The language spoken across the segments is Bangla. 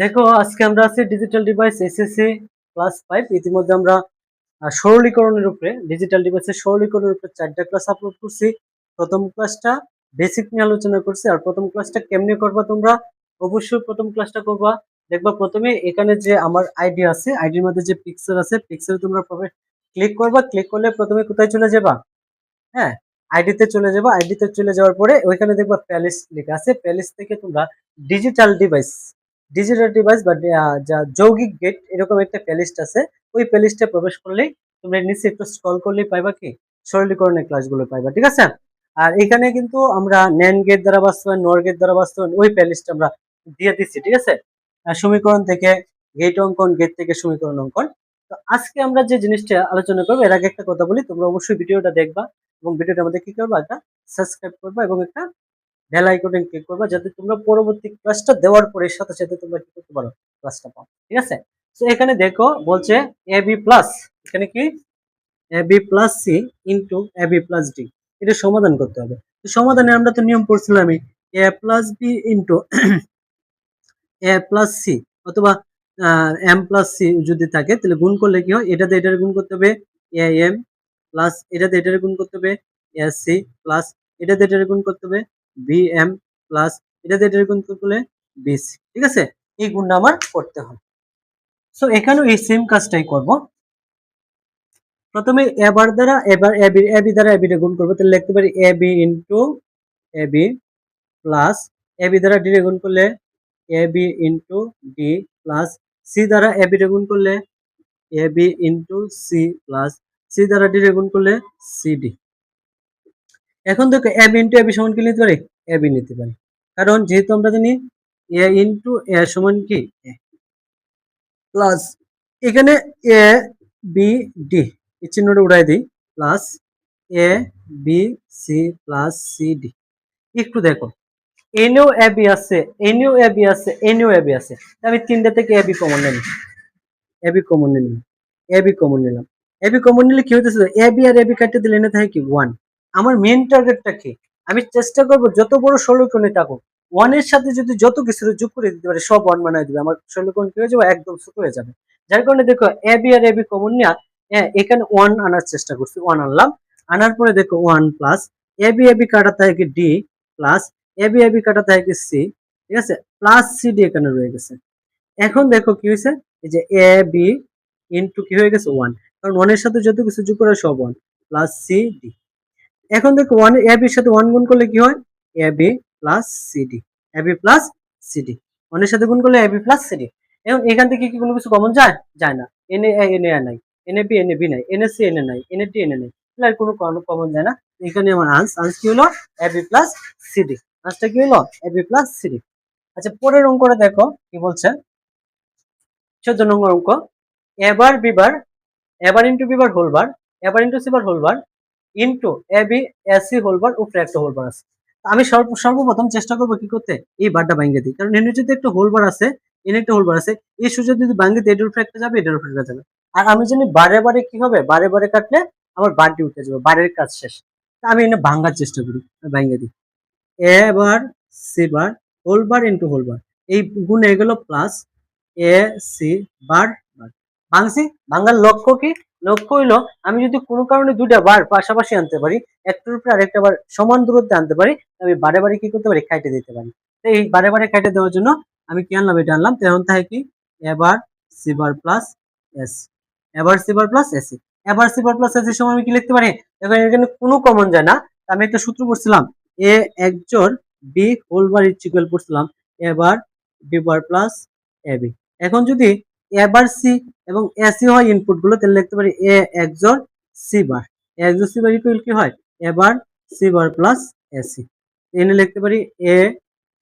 দেখো, আজকে আমরা আছি digital device SSC class five ইতিমধ্যে আমরা সরলীকরণের উপরে ডিজিটাল ডিভাইসের সরলীকরণের উপরে চারটা ক্লাস আপলোড করছি। প্রথম ক্লাসটা বেসিক নিয়ে আলোচনা করছি, আর প্রথম ক্লাসটা কেমনে করবা তোমরা? অবশ্যই প্রথম ক্লাসটা করবা। দেখবা প্রথমে এখানে যে আমার আইডি আছে আইডির মধ্যে যে পিক্সেল আছে পিক্সেল তোমরা ক্লিক করবা। ক্লিক করলে প্রথমে কোথায় চলে যাবা? হ্যাঁ আইডিতে চলে যাবা। আইডিতে চলে যাওয়ার পরে ওইখানে দেখবা প্যালেস লেখা আছে। প্যালেস থেকে তোমরা ডিজিটাল ডিভাইস ডিজিটাল ডিভাইস বা যা যৌগিক গেট এরকম একটা প্লেলিস্ট আছে। ওই প্লেলিস্টে প্রবেশ করলেই তোমরা নিচে একটু স্ক্রল করলেই পাইবা কি? সরলীকরণের ক্লাসগুলো পাইবা, ঠিক আছে? আর এখানে কিন্তু আমরা ন্যান গেট দ্বারা বাস্তবায়ন নর গেট দ্বারা বাস্তবায়ন, ওই প্লেলিস্ট আমরা দিয়ে দিচ্ছি, ঠিক আছে? সমীকরণ থেকে গেট অঙ্কন গেট থেকে সমীকরণ অঙ্কন। তো আজকে আমরা যে জিনিসটা আলোচনা করব, এর আগে একটা কথা বলি, তোমরা অবশ্যই ভিডিওটা দেখবা এবং ভিডিওটা মধ্যে কি করবা? একটা সাবস্ক্রাইব করবা এবং একটা বেল আইকনে ক্লিক করবা যাতে তোমরা পরবর্তী ক্লাসটা দেওয়ার পরে সাথে সাথে তোমরা কি করতে পারো ক্লাসটা পাও, ঠিক আছে? তো এখানে দেখো বলছে এ বি প্লাস এখানে কি? A B plus C into A B plus D এটা সমাধান করতে হবে। তো সমাধানে আমরা তো নিয়ম পড়ছিলামই A plus B into A plus C অথবা এম প্লাস সি যদি থাকে, তাহলে গুণ করলে কি হয়? এটাতে এটার গুণ করতে হবে এ এম প্লাস এটাতে এটার গুণ করতে হবে এ সি প্লাস এটাতে এটার গুণ করতে হবে বি এম প্লাস এটাতে এটার গুণ করলে বিসি ঠিক আছে? এই গুণটা আমার করতে হবে। সো এখানেও এই সেম কাজটাই করব। প্রথমে এবার দ্বারা এবার এবি এবি দ্বারা এবিটা গুণ করব। তাহলে লিখতে পারি A B into A B plus AB দ্বারা ডি গুণ করলে A B into D plus C দ্বারা এবি গুণ করলে A B into C plus C দ্বারা ডি গুণ করলে সিডি এখন দেখো A B into A B সমান কি নিতে পারি? এ বি নিতে পারি। কারণ যেহেতু আমরা জানি এ ইন্টু এ সমান কি? প্লাস এখানে এ বি ডি এই চিহ্নটা উড়াই দিই। Plus A B C plus C D একটু দেখো এনেও এ বি আছে এনেও এ বি আছে এনেও এ বি আছে। আমি তিনটা থেকে এ বি কমন নিলাম এ বি কমন নিলাম। এ বি কমন নিলাম। এ বি কমন নিলে কি হইতেছে? এ বি আর এ বি কাটতে দিলে এনে থাকে কি? ওয়ান আমার মেন টার্গেটটা কি? আমি চেষ্টা করব যত বড় ষোলকোণে থাকুক। ওয়ানের সাথে যদি যত কিছু যোগ করে দিতে পারে, সব ওয়ান বানাই দিবে। আমার ষোলকোণ কি হয়ে যাবে? একদম ছোট হয়ে যাবে। যার কারণে দেখো এ বি আর এ বি কমন নিয়ে হ্যাঁ এখানে ওয়ান আনার চেষ্টা করছি। ওয়ান আনলাম। আনার পরে দেখো one plus A B A B কাটা থাকে D plus A B A B কাটা থাকে সি ঠিক আছে? প্লাস সি ডি এখানে রয়ে গেছে। এখন দেখো কি হয়েছে? এই যে এ বি ইন্টু কি হয়ে গেছে? ওয়ান কারণ ওয়ানের সাথে যত কিছু যোগ করে সব ওয়ান প্লাস সি ডি এখন দেখো ওয়ান এ বির সাথে ওয়ান গুণ করলে কি হয়? A B plus CD A B plus CD ওয়ানের সাথে গুণ করলে এ বি প্লাস সিডি এখন এখান থেকে কি কোনো কিছু কমন যায়? যায় না। এন এন এ নাই। এন বি এ বি নাই। এন সি এ নাই। এন টি এন নাই। আর কোনো কমন যায় না। এখানে আমার আনস আনস কি হলো? এ বি প্লাস সিডি আনসটা কি হলো? এ বি প্লাস সিডি আচ্ছা পরের অঙ্কটা দেখো কি বলছে? চোদ্দ নম্বর অঙ্ক। A bar, B bar, A bar into B bar whole bar A bar into C bar whole bar into A B AC whole bar উপরে একটা হোলবার আছে। আমি সর্ব- সর্বপ্রথম চেষ্টা করব কি করতে এই বারটা ভাঙ্গে দিই কারণ এর যদি একটা হোলবার আছে, এর একটা হোলবার আছে। এই সুযোগ যদি ভাঙ্গে দিই এটার উপরে যাবে, এটার উপরে যাবে। আর আমি জানি বারে বারে কি হবে? বারে বারে কাটলে আমার বারটি উঠে যাবে, বারের কাজ শেষ। তা আমি এনে ভাঙ্গার চেষ্টা করি ভাঙ্গে দিই। A bar C bar whole bar into whole bar এই গুণে গেল প্লাস এ সি বার বার ভাঙছি? ভাঙ্গার লক্ষ্য কি? লক্ষ্য হইল, আমি যদি কোনো কারণে দুইটা বার পাশাপাশি আনতে পারি, একটার উপরে আরেকটা বার সমান দূরত্বে আনতে পারি, আমি বারে বারে কি করতে পারি? খাইটে দিতে পারি। তো এই বারে বারে খাইটে দেওয়ার জন্য আমি কি আনলাম? এটা আনলাম। তেমন থাকে কি? এবার সিবার প্লাস এস এবার সিবার প্লাস এসি এবার সিবার প্লাস এসি সময় আমি কি লিখতে পারি? দেখো এখানে কোনো কমন যায় না। আমি একটা সূত্র পড়ছিলাম A XOR B whole bar equal পড়ছিলাম A bar B bar plus A B এখন যদি এবার সি এবং এসি হয় ইনপুটগুলো তাহলে লিখতে পারি A XOR C bar A XOR C bar equal কি হয়? এবার সি বার প্লাস এসি এনে লিখতে পারি A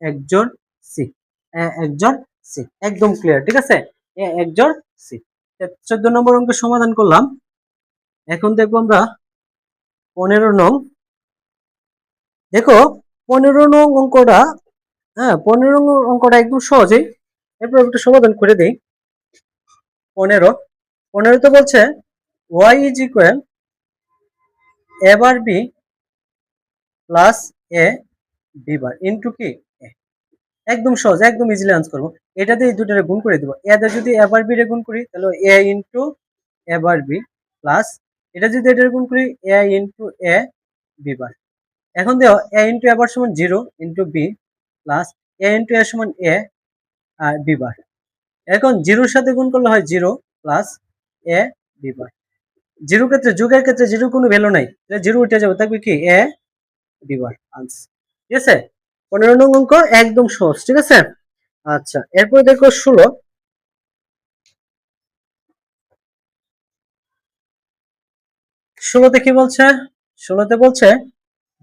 XOR C A XOR C একদম ক্লিয়ার ঠিক আছে? এ একজোর সি চোদ্দ নম্বর অঙ্কের সমাধান করলাম। এখন দেখব আমরা পনেরো নং, দেখো পনেরো নং অঙ্কটা হ্যাঁ পনেরো নং অঙ্কটা একদম সহজেই এরপর একটু সমাধান করে দেই। পনেরো। পনেরোতে বলছে Y is equal A B plus A B bar into কি। একদম সহজ, একদম ইজিলি আনসার করব। এটা দিয়ে দুটারে গুণ করে দিব। এ দিয়ে যদি এবার বি রে গুণ করি, তাহলে A into A bar B plus এটা যদি এটার গুণ করি এ ইন্টু এ বি বার এখন দেখো এ ইন্টু এবার সমান zero into B plus A into A সমান এ আর বি বার এখন জিরোর সাথে গুণ করলে হয় zero plus A B bar zero ক্ষেত্রে যুগের ক্ষেত্রে জিরো কোনো ভ্যালু নাই। জিরো উঠে যাবে, থাকবে কি? এ বি আনসার ঠিক আছে? পনেরো নং অঙ্ক একদম সহজ, ঠিক আছে? আচ্ছা এরপরে দেখো ষোলো। ষোলোতে কি বলছে? ষোলোতে বলছে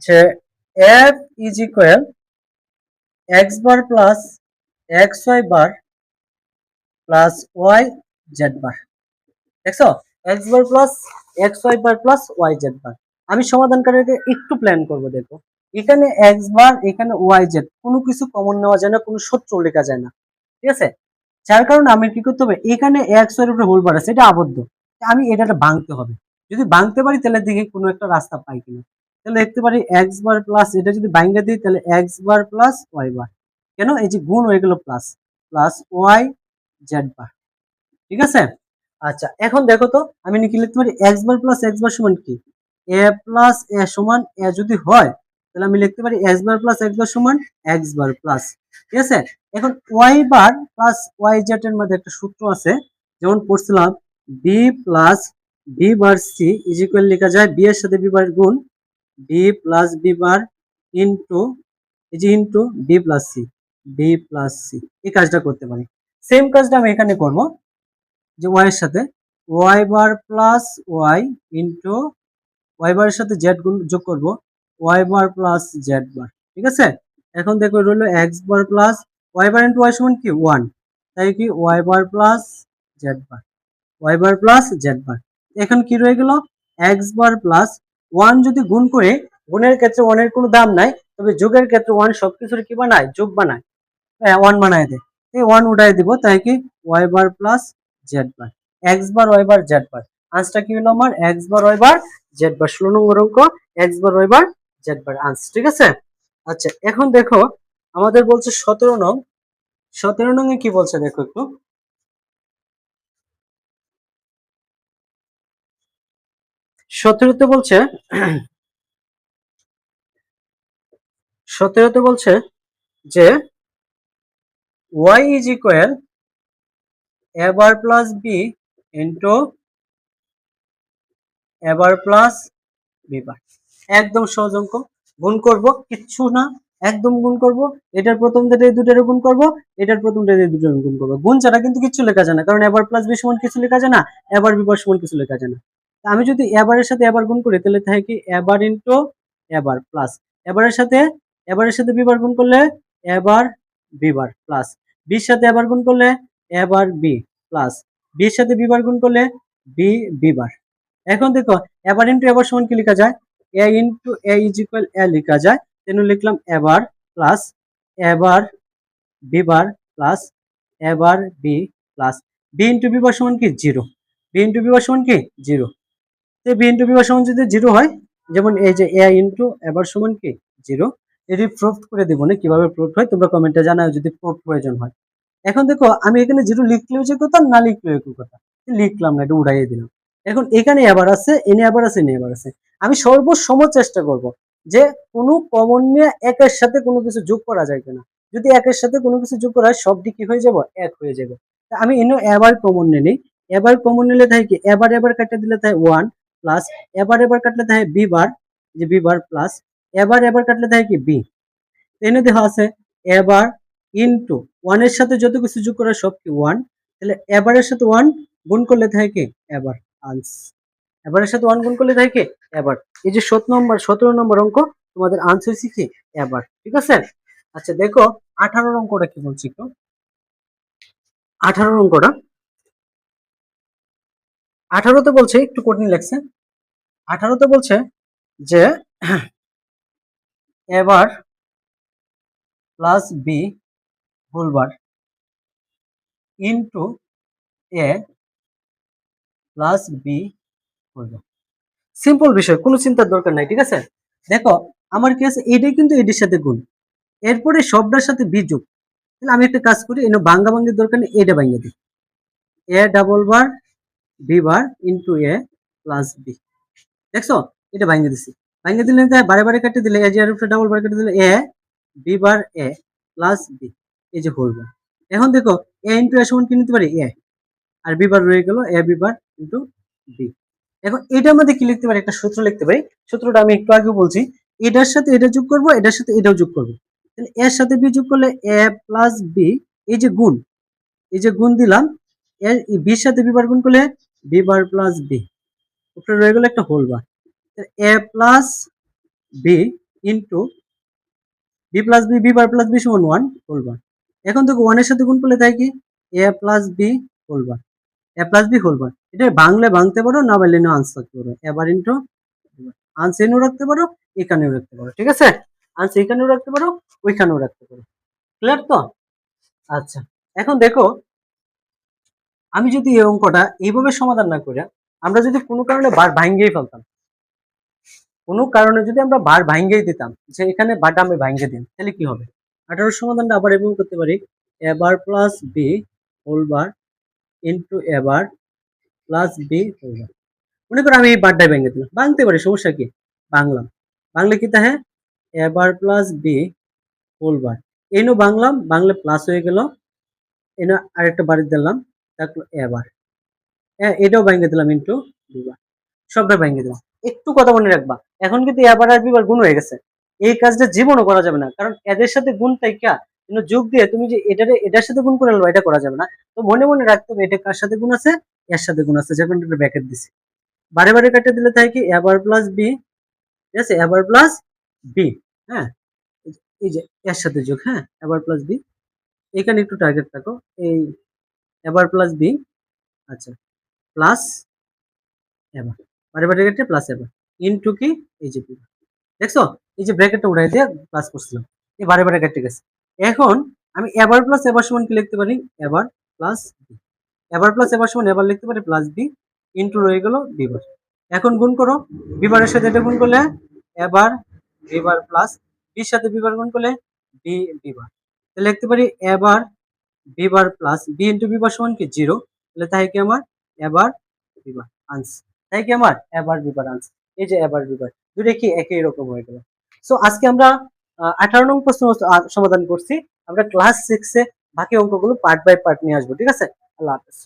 যে F is equal X bar plus X Y bar plus Y Z bar দেখছ? X bar plus X Y bar plus Y Z bar আমি সমাধানকারীকে একটু প্ল্যান করব, দেখো। এখানে এক্স বার এখানে ওয়াই জেড কোনো কিছু কমন নেওয়া যায় না, কোনো সূত্র লেখা যায় না। ঠিক আছে? যার কারণে আমি কি করতে হবে? এখানে এক্সের উপরে হোল বার আছে, এটা আবদ্ধ। আমি এটা ভাঙতে হবে। যদি ভাঙতে পারি, তাহলে দেখি কোনো একটা রাস্তা পাই কিনা। তাহলে দেখতে পারি এক্স বার প্লাস এটা যদি ভাঙে দিই, তাহলে X bar plus Y bar কেন? এই যে গুণ হয়ে গেল plus plus Y Z bar ঠিক আছে? আচ্ছা এখন দেখো তো, আমি কি লিখতে পারি X bar plus X bar সমান কি? এ প্লাস এ সমান এ যদি হয়, তাহলে আমি লিখতে পারি X bar plus X bar সমান এক্স বার প্লাস ঠিক আছে? এখন Y bar plus Y Z এর মধ্যে একটা সূত্র আছে, যেমন পড়ছিলাম B plus B bar C is equal লেখা যায় বি এর সাথে বি বার গুণ B plus B bar into এই into B plus C B plus C এই কাজটা করতে পারি। সেম কাজটা আমি এখানে করব। যে ওয়াই এর সাথে Y bar plus Y into Y বারের সাথে জেড গুণ যোগ করব। Y bar plus Z bar ঠিক আছে? এখন দেখো রইল X bar plus Y bar into Y সমান কি? ওয়ান তাই কি? Y bar plus Z bar Y bar plus Z bar এখন কি রয়ে গেল? এক্স বার প্লাস ওয়ান যদি গুণ করে গুণের ক্ষেত্রে ওয়ানের কোনো দাম নাই, তবে যোগের ক্ষেত্রে ওয়ান সবকিছুর কি বানায়? যোগ বানায়। হ্যাঁ ওয়ান বানায় দেয় এই ওয়ান উঠাই দিব, তাই কি? Y bar plus Z bar X bar Y bar Z bar আনসারটা কি হলো আমার X bar Y bar Z bar ষোলো নম্বর অঙ্ক X bar Y bar Z bar answer, ঠিক আছে? আচ্ছা এখন দেখো, আমাদের বলছে সতেরো নং। সতেরো নং এ কি বলছে দেখো একটু। সতেরোতে বলছে সতেরোতে বলছে যে y is equal a bar plus b into a bar plus b bar একদম সহজ অঙ্ক গুণ করব কিচ্ছু না একদম গুণ করব এটার প্রথম থেকে দুটার গুণ করব এটার প্রথম থেকে দুটার গুণ করব গুণ ছাড়া কিন্তু কিছু লেখা যায় না কারণ এবার প্লাস বি সমান কিছু লেখা যায় না এবার বি বার সমান কিছু লেখা যায় না আমি যদি এবারের সাথে এবার গুণ করি তাহলে থাকে কি এবার ইন্টু এবার প্লাস এবারের সাথে এবারের সাথে বিবার গুণ করলে এবার বিবার প্লাস বির সাথে এবার গুণ করলে এবার বি প্লাস বির সাথে বিবার গুণ করলে বি বিবার এখন দেখো এবার ইন্টু এবার সমান কি লেখা যায়? A into A is equal A লেখা যায়। তেন লিখলাম A bar plus A bar B bar plus A bar B plus B into B bar সমান কি? জিরো বি ইন্টু বিবার সমান কি? জিরো তো বি ইন্টু বিবার সমান যদি জিরো হয়, যেমন এই যে এ ইন্টু এবার সমান কি? জিরো এটি প্রুফ করে দেবো না, কীভাবে প্রুফ হয় তোমরা কমেন্টে জানাও যদি প্রুফ প্রয়োজন হয়। এখন দেখো, আমি এখানে জিরো লিখলেও যে কথা, না লিখলেও একই কথা। লিখলাম না, এটা উড়াইয়ে দিলাম। এখন এখানে আবার আছে, এনে আবার আছে, এনে আবার আছে। আমি সর্বসম চেষ্টা করব যে কোনো কমন নিয়ে একের সাথে কোনো কিছু যোগ করা যায় কিনা। যদি একের সাথে কোনো কিছু যোগ করা হয়, সবটি কি হয়ে যাব? এক হয়ে যাবে। আমি এনে এবার কমন নিয়ে নিই। এবার কমন নিলে থাকে কি? এবার এবার কাটতে দিলে থাকে ওয়ান প্লাস এবার এবার কাটলে থাকে বি বার যে বি বার প্লাস এবার এবার কাটলে থাকে কি? বি এনে দেখা আছে এবার ইনটু ওয়ানের সাথে যত কিছু যোগ করা সব কি ওয়ান তাহলে এবারের সাথে ওয়ান গুণ করলে থাকে এবার আনস এবারের সাথে ওয়ান গুণ করলে থাকে এবার। এই যে সত নম্বর, সতেরো নম্বর অঙ্ক, তোমাদের আনসার হয়েছে কি? এবার, ঠিক আছে? আচ্ছা দেখো আঠারো অঙ্কটা কি বলছি একটু? আঠারো অঙ্কটা। আঠারোতে বলছে, একটু কঠিন লাগছে। আঠারোতে বলছে যে A bar plus B whole bar into A plus B whole bar simple বিষয়, কোনো চিন্তার দরকার নাই, ঠিক আছে? দেখো, আমার কি আছে? এটাই কিন্তু এটির সাথে গুণ। এরপরে সবটার সাথে বি যোগ। তাহলে আমি একটা কাজ করি এনে বাঙ্গা বাঙ্গির দরকার নেই এটা ভাঙ্গা দিই। A double bar B bar into A plus B দেখছ? এটা ভাঙ্গা দিছি। ভাঙ্গা দিলে বারে বারে কেটে দিলে এ উপরে ডাবল বার কেটে দিলে A B bar A plus B এই যে বার এখন দেখো এ ইন্টু এ সমান কি নিতে পারি? এ আর বি বার রয়ে গেল A B bar into B এখন এটার মধ্যে কি লিখতে পারি? একটা সূত্র লিখতে পারি। সূত্রটা আমি একটু আগে বলছি, এটার সাথে এটা যোগ করব, এটার সাথে এটাও যোগ করব। তাহলে এর সাথে বি যোগ করলে এ প্লাস বি এই যে গুণ, এই যে গুণ দিলাম এর বির সাথে বি বার গুণ করলে বি বার প্লাস বি উপরে রয়ে গেল একটা whole bar A plus B into B plus B B bar plus B সমান ওয়ান হোল বার এখন দেখো ওয়ানের সাথে গুণ করলে তাই কি? A plus B whole bar A plus B whole bar এটা বাংলা ভাঙতে পারো, না বাংলা নিয়ে আনসার পারো। এবার ইন্টু আনসার এনেও রাখতে পারো, এখানেও রাখতে পারো, ঠিক আছে? আনসার এখানেও রাখতে পারো, ওইখানেও রাখতে পারো। ক্লিয়ার তো? আচ্ছা এখন দেখো, আমি যদি এই অঙ্কটা এইভাবে সমাধান না করে, আমরা যদি কোনো কারণে বার ভাঙ্গেই ফেলতাম কোনো কারণে যদি আমরা বার ভাঙ্গেই দিতাম, যে এখানে বারটা আমি ভাঙ্গে দিন তাহলে কি হবে? আঠারো সমাধানটা আবার এভাবে করতে পারি। এবার plus B whole bar into এবার প্লাস বি হোল বার মনে করো আমি এই বারটাই ভেঙে দিলাম। ভাঙতে পারি, সমস্যা কি? বাংলাম বাংলা কি তাহে এবার প্লাস বি হোল বার এনো বাংলাম বাংলা প্লাস হয়ে গেল। এনো আরেকটা বাড়ি দিলাম, তারপর এবার হ্যাঁ এটাও ভেঙে দিলাম ইন্টু দুবার সবটা ভেঙে দিলাম। একটু কথা মনে রাখবা, এখন কিন্তু এবার আর বিবার গুণ হয়ে গেছে। এই কাজটা জীবনও করা যাবে না, কারণ এদের সাথে গুণ তাইকা কিন্তু যোগ দিয়ে তুমি যে এটারে, এটার সাথে গুণ করে এটা করা যাবে না। তো মনে মনে রাখতে হবে, এটা কার সাথে গুণ আছে? এর সাথে গুণ আছে, যখন একটা ব্যাকেট দিছি। বারে বারে কাটে দিলে তাই কি? এবার প্লাস বি ঠিক আছে? এবার প্লাস বি হ্যাঁ? এই যে, এর সাথে যোগ হ্যাঁ? এবার প্লাস বি এখানে একটু টার্গেট থাকো এই এবার প্লাস বি আচ্ছা প্লাস এবার বারে বারে কেটে প্লাস এবার ইনটু কি? এই যে বি দেখছ? এই যে ব্র্যাকেটটা উঠাই দিয়ে প্লাস করছিলাম। এই বারে বারে কেটে গেছে। এখন আমি এবার প্লাস এবার সমান কি লিখতে পারি? এবার প্লাস বি এবার প্লাস এবার সমান, এবার লিখতে পারি প্লাস বি ইন্টু রয়ে গেল বিবার এখন গুণ করো। বিবারের সাথে এটা গুণ করলে এবার বিবার প্লাস বির সাথে বিবার গুণ করলে বি বিবার তাহলে লিখতে পারি এবার B bar plus B into B bar সমান কি? জিরো তাহলে তাই কি আমার? এবার বিবার আনসার তাই কি আমার? এবার বিবার আনসার এই যে এবার বিবার দুটো কি একই রকম হয়ে গেল? সো আজকে আমরা আঠারো নং প্রশ্ন সমাধান করছি। আমরা ক্লাস সিক্সে বাকি অঙ্কগুলো পার্ট বাই পার্ট নিয়ে আসব, ঠিক আছে? আল্লাহ হাফেজ।